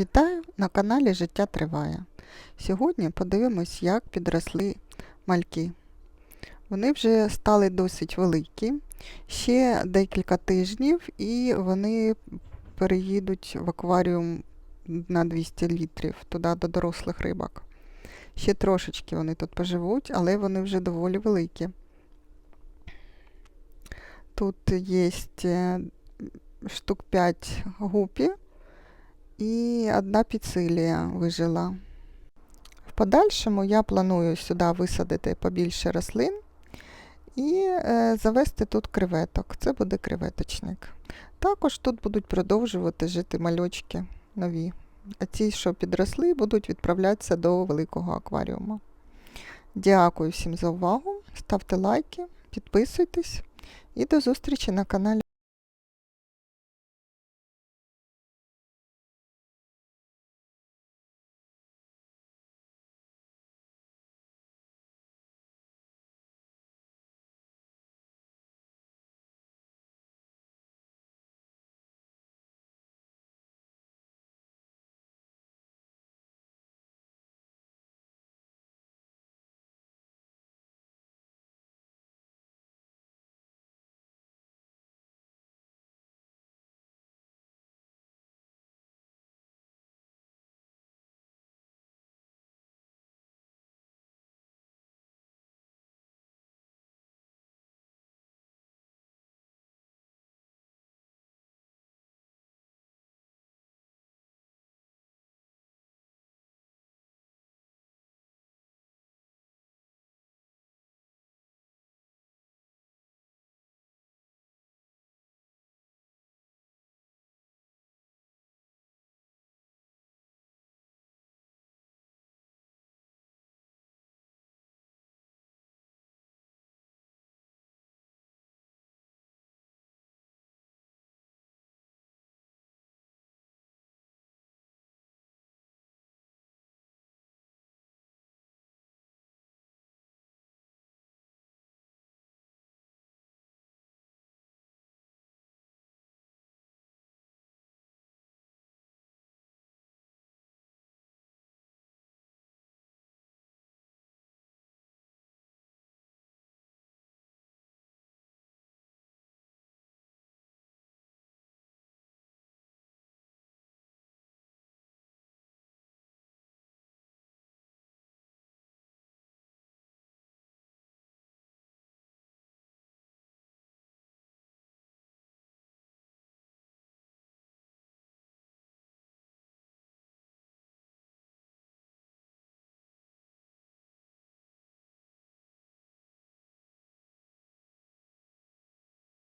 Вітаю на каналі Життя Триває. Сьогодні подивимось, як підросли мальки. Вони вже стали досить великі, ще декілька тижнів, і вони переїдуть в акваріум на 200 літрів туди до дорослих рибок. Ще трошечки вони тут поживуть, але вони вже доволі великі. Тут є штук 5 гупі і одна піцилія вижила. В подальшому я планую сюди висадити побільше рослин і е, завести тут креветок. Це буде креветочник. Також тут будуть продовжувати жити мальочки нові. А ті, що підросли, будуть відправлятися до великого акваріуму. Дякую всім за увагу. Ставте лайки, підписуйтесь і до зустрічі на каналі.